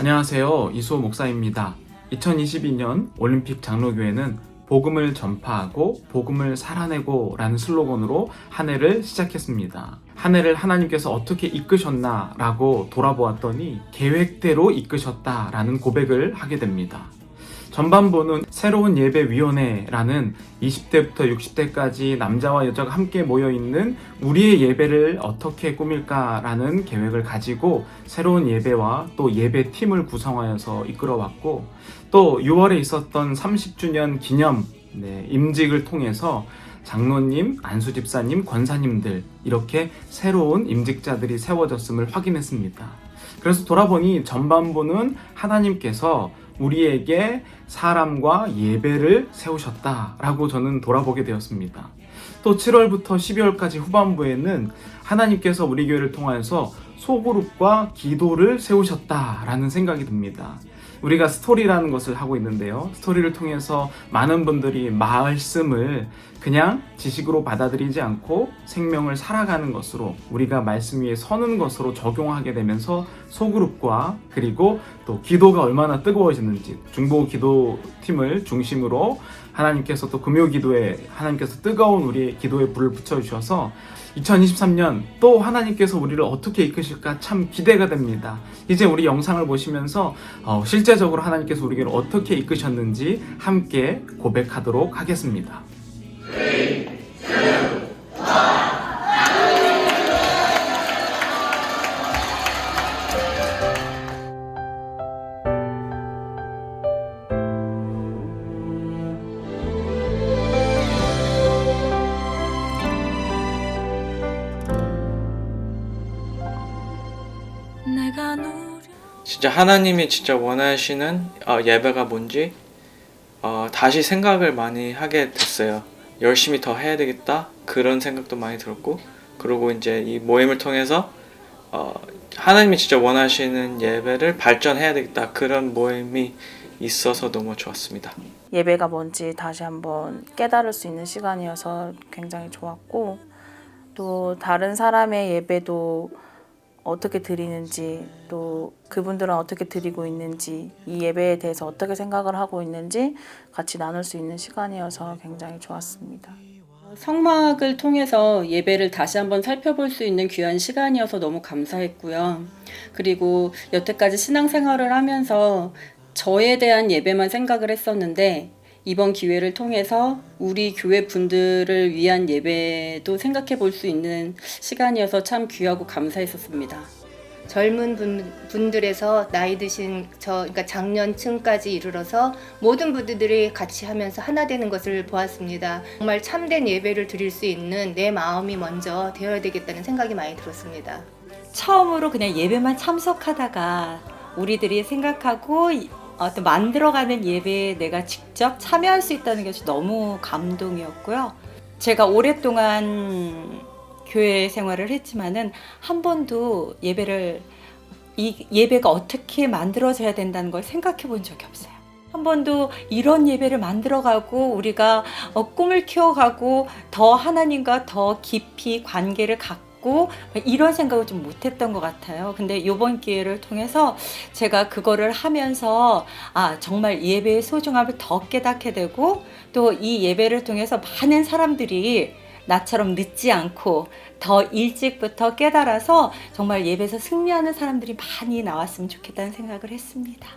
안녕하세요. 이수호 목사입니다. 2022년 올림픽 장로교회는 복음을 전파하고 복음을 살아내고 라는 슬로건으로 한 해를 시작했습니다. 한 해를 하나님께서 어떻게 이끄셨나 라고 돌아보았더니 계획대로 이끄셨다 라는 고백을 하게 됩니다. 전반부는 새로운 예배위원회라는 20대부터 60대까지 남자와 여자가 함께 모여있는 우리의 예배를 어떻게 꾸밀까라는 계획을 가지고 새로운 예배와 또 예배팀을 구성하여서 이끌어왔고 또 6월에 있었던 30주년 기념 네, 임직을 통해서 장로님, 안수집사님, 권사님들 이렇게 새로운 임직자들이 세워졌음을 확인했습니다. 그래서 돌아보니 전반부는 하나님께서 우리에게 사람과 예배를 세우셨다라고 저는 돌아보게 되었습니다. 또 7월부터 12월까지 후반부에는 하나님께서 우리 교회를 통하여서 소그룹과 기도를 세우셨다라는 생각이 듭니다. 우리가 스토리라는 것을 하고 있는데요. 스토리를 통해서 많은 분들이 말씀을 그냥 지식으로 받아들이지 않고 생명을 살아가는 것으로 우리가 말씀 위에 서는 것으로 적용하게 되면서 소그룹과 그리고 또 기도가 얼마나 뜨거워지는지 중보 기도팀을 중심으로 하나님께서 또 금요 기도에 하나님께서 뜨거운 우리의 기도에 불을 붙여주셔서 2023년 또 하나님께서 우리를 어떻게 이끄실까 참 기대가 됩니다. 이제 우리 영상을 보시면서 어, 실제적으로 하나님께서 우리를 어떻게 이끄셨는지 함께 고백하도록 하겠습니다. 진짜 하나님이 진짜 원하시는 어, 예배가 뭔지 어, 다시 생각을 많이 하게 됐어요. 열심히 더 해야 되겠다 그런 생각도 많이 들었고 그리고 이제 이 모임을 통해서 어, 하나님이 진짜 원하시는 예배를 발전해야 되겠다 그런 모임이 있어서 너무 좋았습니다. 예배가 뭔지 다시 한번 깨달을 수 있는 시간이어서 굉장히 좋았고 또 다른 사람의 예배도 어떻게 드리는지 또 그분들은 어떻게 드리고 있는지 이 예배에 대해서 어떻게 생각을 하고 있는지 같이 나눌 수 있는 시간이어서 굉장히 좋았습니다. 성막을 통해서 예배를 다시 한번 살펴볼 수 있는 귀한 시간이어서 너무 감사했고요. 그리고 여태까지 신앙생활을 하면서 저에 대한 예배만 생각을 했었는데 이번 기회를 통해서 우리 교회 분들을 위한 예배도 생각해 볼 수 있는 시간이어서 참 귀하고 감사했었습니다. 젊은 분, 분들에서 나이 드신 저 그러니까 장년층까지 이르러서 모든 분들이 같이 하면서 하나 되는 것을 보았습니다. 정말 참된 예배를 드릴 수 있는 내 마음이 먼저 되어야 되겠다는 생각이 많이 들었습니다. 처음으로 그냥 예배만 참석하다가 우리들이 생각하고 이- 어떤 만들어가는 예배에 내가 직접 참여할 수 있다는 것이 너무 감동이었고요. 제가 오랫동안 교회 생활을 했지만은 한 번도 예배를 이 예배가 어떻게 만들어져야 된다는 걸 생각해 본 적이 없어요. 한 번도 이런 예배를 만들어가고 우리가 어, 꿈을 키워가고 더 하나님과 더 깊이 관계를 갖고 이런 생각을 좀 못했던 것 같아요. 근데 이번 기회를 통해서 제가 그거를 하면서 아 정말 예배의 소중함을 더 깨닫게 되고 또 이 예배를 통해서 많은 사람들이 나처럼 늦지 않고 더 일찍부터 깨달아서 정말 예배에서 승리하는 사람들이 많이 나왔으면 좋겠다는 생각을 했습니다.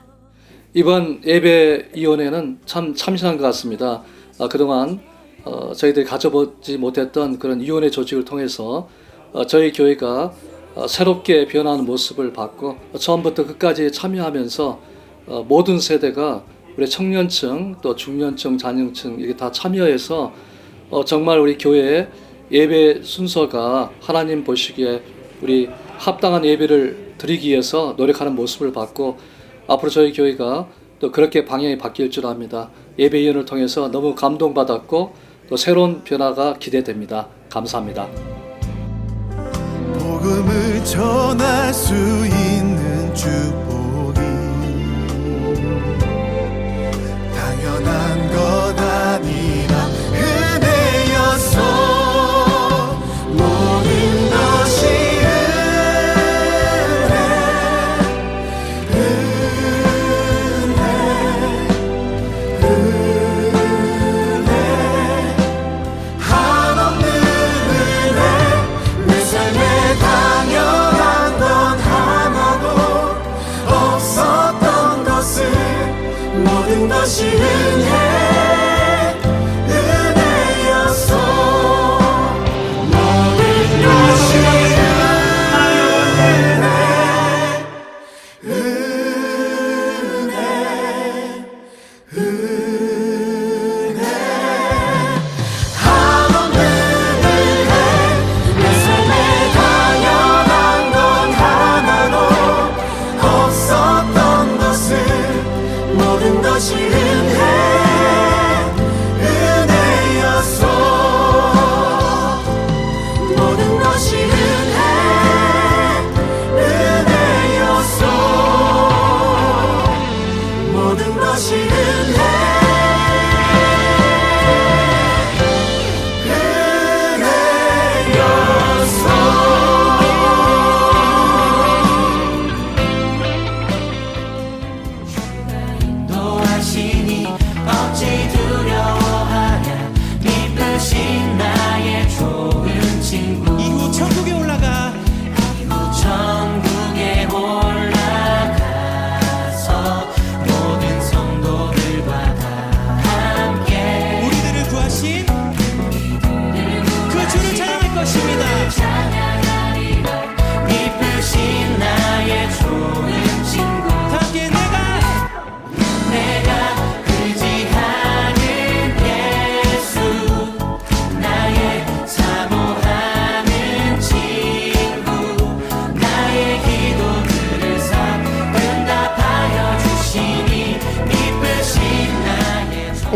이번 예배위원회는 참 참신한 것 같습니다. 아, 그동안 어, 저희들이 가져보지 못했던 그런 위원회 조직을 통해서 어, 저희 교회가 어, 새롭게 변하는 모습을 봤고 어, 처음부터 끝까지 참여하면서 어, 모든 세대가 우리 청년층 또 중년층 자녀층 이게 다 참여해서 어, 정말 우리 교회의 예배 순서가 하나님 보시기에 우리 합당한 예배를 드리기 위해서 노력하는 모습을 봤고 앞으로 저희 교회가 또 그렇게 방향이 바뀔 줄 압니다. 예배위원을 통해서 너무 감동받았고 또 새로운 변화가 기대됩니다. 감사합니다. 복음을 전할 수 있는 축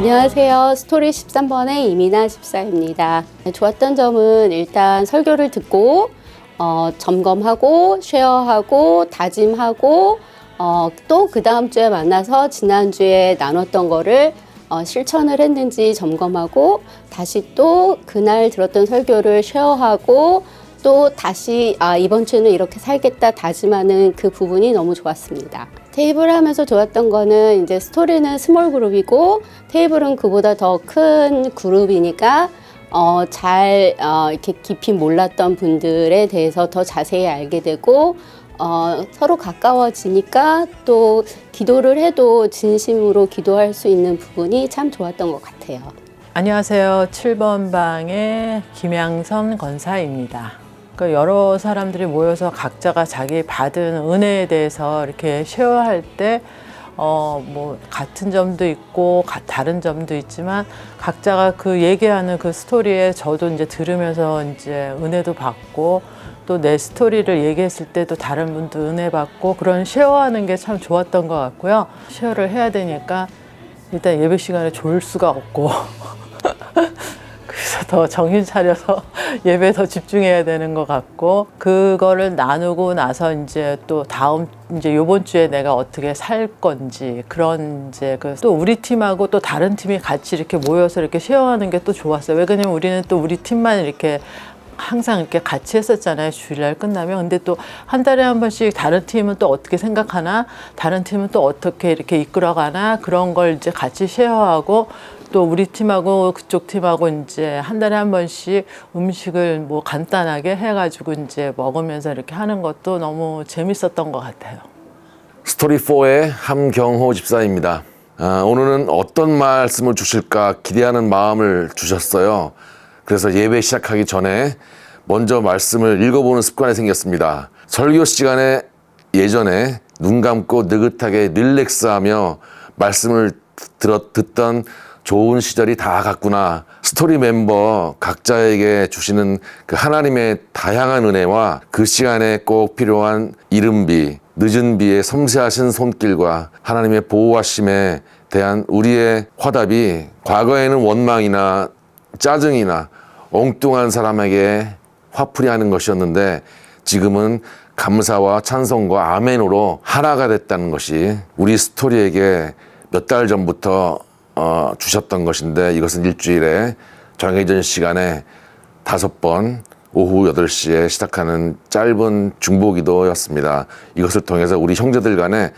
안녕하세요. 스토리 13번의 이민아 집사입니다. 좋았던 점은 일단 설교를 듣고 어, 점검하고 쉐어하고 다짐하고 어, 또 그 다음 주에 만나서 지난주에 나눴던 거를 어, 실천을 했는지 점검하고 다시 또 그날 들었던 설교를 쉐어하고 또 다시 아, 이번 주에는 이렇게 살겠다 다짐하는 그 부분이 너무 좋았습니다. 테이블 하면서 좋았던 거는 이제 스토리는 스몰 그룹이고 테이블은 그보다 더 큰 그룹이니까 어, 잘 어, 이렇게 깊이 몰랐던 분들에 대해서 더 자세히 알게 되고 어, 서로 가까워지니까 또 기도를 해도 진심으로 기도할 수 있는 부분이 참 좋았던 것 같아요. 안녕하세요. 7번 방의 김양선 권사입니다. 그 여러 사람들이 모여서 각자가 자기 받은 은혜에 대해서 이렇게 쉐어할 때, 어, 뭐, 같은 점도 있고, 가- 다른 점도 있지만, 각자가 그 얘기하는 그 스토리에 저도 이제 들으면서 이제 은혜도 받고, 또 내 스토리를 얘기했을 때도 다른 분도 은혜 받고, 그런 쉐어하는 게 참 좋았던 것 같고요. 쉐어를 해야 되니까, 일단 예배 시간에 졸 수가 없고, 더 정신 차려서 예배에 더 집중해야 되는 것 같고 그거를 나누고 나서 이제 또 다음 이제 요번 주에 내가 어떻게 살 건지 그런 이제 그 또 우리 팀하고 또 다른 팀이 같이 이렇게 모여서 이렇게 쉐어하는 게 또 좋았어요. 왜 그러냐면 우리는 또 우리 팀만 이렇게 항상 이렇게 같이 했었잖아요. 주일날 끝나면. 근데 또 한 달에 한 번씩 다른 팀은 또 어떻게 생각하나, 다른 팀은 또 어떻게 이렇게 이끌어가나, 그런 걸 이제 같이 쉐어하고, 또 우리 팀하고 그쪽 팀하고 이제 한 달에 한 번씩 음식을 뭐 간단하게 해가지고 이제 먹으면서 이렇게 하는 것도 너무 재밌었던 것 같아요. 스토리 4의 함경호 집사입니다. 아, 오늘은 어떤 말씀을 주실까 기대하는 마음을 주셨어요. 그래서 예배 시작하기 전에 먼저 말씀을 읽어보는 습관이 생겼습니다. 설교 시간에 예전에 눈 감고 느긋하게 릴렉스하며 말씀을 들었, 듣던 좋은 시절이 다 갔구나. 스토리 멤버 각자에게 주시는 그 하나님의 다양한 은혜와 그 시간에 꼭 필요한 이른비, 늦은 비의 섬세하신 손길과 하나님의 보호하심에 대한 우리의 화답이 과거에는 원망이나 짜증이나 엉뚱한 사람에게 화풀이 하는 것이었는데 지금은 감사와 찬송과 아멘으로 하나가 됐다는 것이 우리 스토리에게 몇 달 전부터 어, 주셨던 것인데 이것은 일주일에 정해진 시간에 다섯 번 오후 8시에 시작하는 짧은 중보기도였습니다. 이것을 통해서 우리 형제들 간에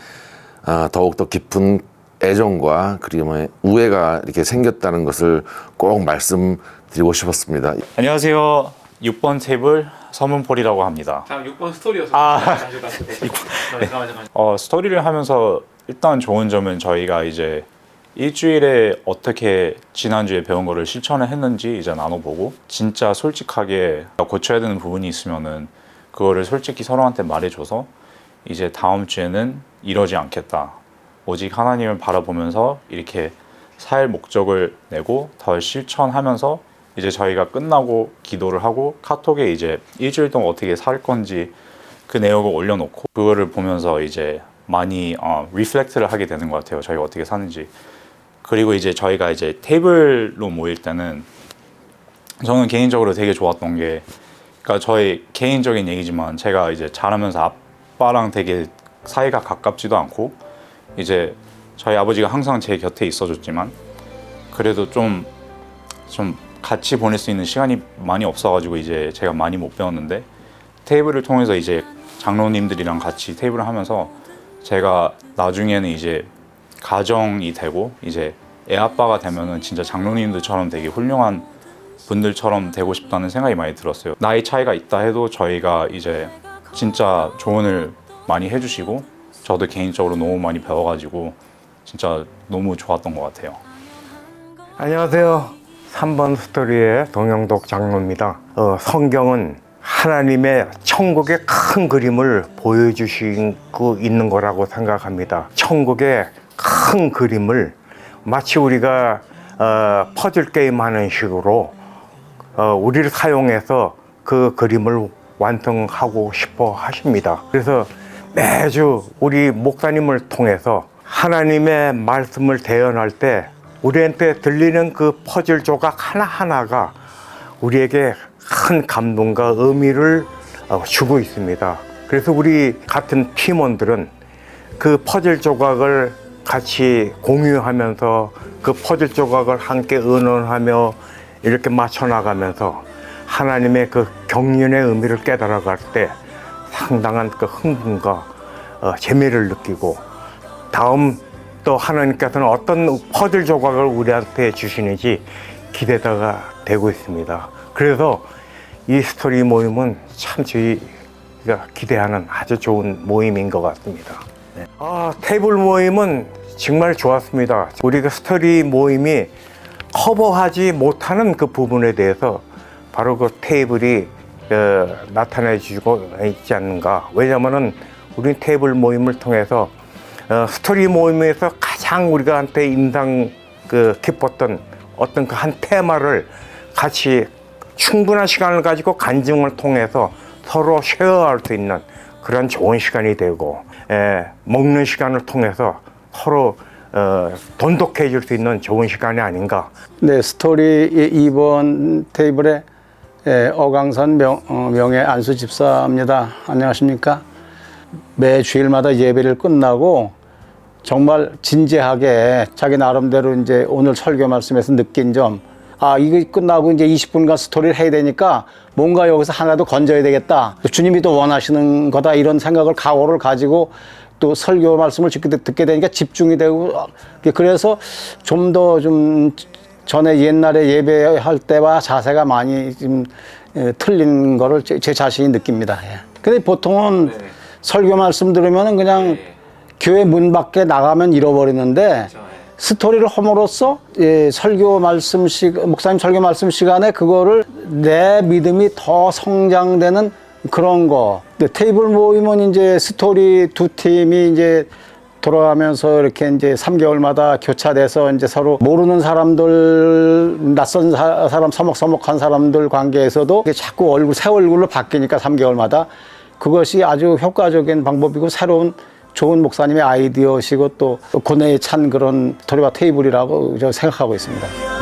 아, 더욱더 깊은 애정과 그리고 뭐 우애가 이렇게 생겼다는 것을 꼭 말씀드리고 싶었습니다. 안녕하세요. 6번 테이블 서문폴이라고 합니다. 다음 6번 스토리여서 아. 잠깐만. 어, 스토리를 하면서 일단 좋은 점은 저희가 이제 일주일에 어떻게 지난주에 배운 거를 실천을 했는지 이제 나눠보고 진짜 솔직하게 고쳐야 되는 부분이 있으면은 그거를 솔직히 서로한테 말해줘서 이제 다음 주에는 이러지 않겠다. 오직 하나님을 바라보면서 이렇게 살 목적을 내고 더 실천하면서 이제 저희가 끝나고 기도를 하고 카톡에 이제 일주일 동안 어떻게 살 건지 그 내용을 올려놓고 그거를 보면서 이제 많이 어, 리플렉트를 하게 되는 것 같아요. 저희가 어떻게 사는지. 그리고 이제 저희가 이제 테이블로 모일 때는 저는 개인적으로 되게 좋았던 게 그러니까 저의 개인적인 얘기지만 제가 이제 자라면서 아빠랑 되게 사이가 가깝지도 않고 이제 저희 아버지가 항상 제 곁에 있어줬지만 그래도 좀좀 같이 보낼 수 있는 시간이 많이 없어가지고 이제 제가 많이 못 배웠는데 테이블을 통해서 이제 장로님들이랑 같이 테이블을 하면서 제가 나중에는 이제 가정이 되고 이제 애 아빠가 되면은 진짜 장로님들처럼 되게 훌륭한 분들처럼 되고 싶다는 생각이 많이 들었어요. 나이 차이가 있다 해도 저희가 이제 진짜 조언을 많이 해주시고 저도 개인적으로 너무 많이 배워가지고 진짜 너무 좋았던 것 같아요. 안녕하세요. 3번 스토리의 동영독 장로입니다. 어, 성경은 하나님의 천국의 큰 그림을 보여주시고 있는 거라고 생각합니다. 천국의 큰 그림을 마치 우리가 어, 퍼즐 게임 하는 식으로 어, 우리를 사용해서 그 그림을 완성하고 싶어 하십니다. 그래서 매주 우리 목사님을 통해서 하나님의 말씀을 대연할 때 우리한테 들리는 그 퍼즐 조각 하나하나가 우리에게 큰 감동과 의미를 어, 주고 있습니다. 그래서 우리 같은 팀원들은 그 퍼즐 조각을 같이 공유하면서 그 퍼즐 조각을 함께 의논하며 이렇게 맞춰 나가면서 하나님의 그 경륜의 의미를 깨달아갈 때 상당한 그 흥분과 어, 재미를 느끼고 다음 또 하나님께서는 어떤 퍼즐 조각을 우리한테 주시는지 기대가 되고 있습니다. 그래서 이 스토리 모임은 참 저희가 기대하는 아주 좋은 모임인 것 같습니다. 네. 아, 테이블 모임은 정말 좋았습니다. 우리 그 스토리 모임이 커버하지 못하는 그 부분에 대해서 바로 그 테이블이 어, 나타내 주고 있지 않는가. 왜냐면은 우리 테이블 모임을 통해서 어, 스토리 모임에서 가장 우리가 한테 인상 그 깊었던 어떤 그 한 테마를 같이 충분한 시간을 가지고 간증을 통해서 서로 쉐어할 수 있는 그런 좋은 시간이 되고 에, 먹는 시간을 통해서 서로 어, 돈독해질 수 있는 좋은 시간이 아닌가 네, 스토리 2번 테이블에 예, 어강선 명, 어, 명예 안수 집사입니다. 안녕하십니까? 매 주일마다 예배를 끝나고 정말 진지하게 자기 나름대로 이제 오늘 설교 말씀에서 느낀 점, 아, 이거 끝나고 이제 20분간 스토리를 해야 되니까 뭔가 여기서 하나도 건져야 되겠다. 주님이 또 원하시는 거다. 이런 생각을 각오를 가지고 또 설교 말씀을 듣게, 되니까 집중이 되고 그래서 좀 더좀 전에 옛날에 예배할 때와 자세가 많이 좀 예, 틀린 거를 제, 제 자신이 느낍니다. 예. 근데 보통은 설교 말씀 들으면은 그냥 교회 문 밖에 나가면 잃어버리는데 스토리를 험으로써 예, 설교 말씀 시 목사님 설교 말씀 시간에 그거를 내 믿음이 더 성장되는 그런 거. 근데 테이블 모임은 이제 스토리 두 팀이 이제 돌아가면서 이렇게 이제 3개월마다 교차돼서 이제 서로 모르는 사람들, 낯선 사, 람 서먹서먹한 사람들 관계에서도 자꾸 얼굴, 새 얼굴로 바뀌니까 3개월마다 그것이 아주 효과적인 방법이고 새로운 좋은 목사님의 아이디어시고 또 고뇌에 찬 그런 스토리와 테이블이라고 저 생각하고 있습니다.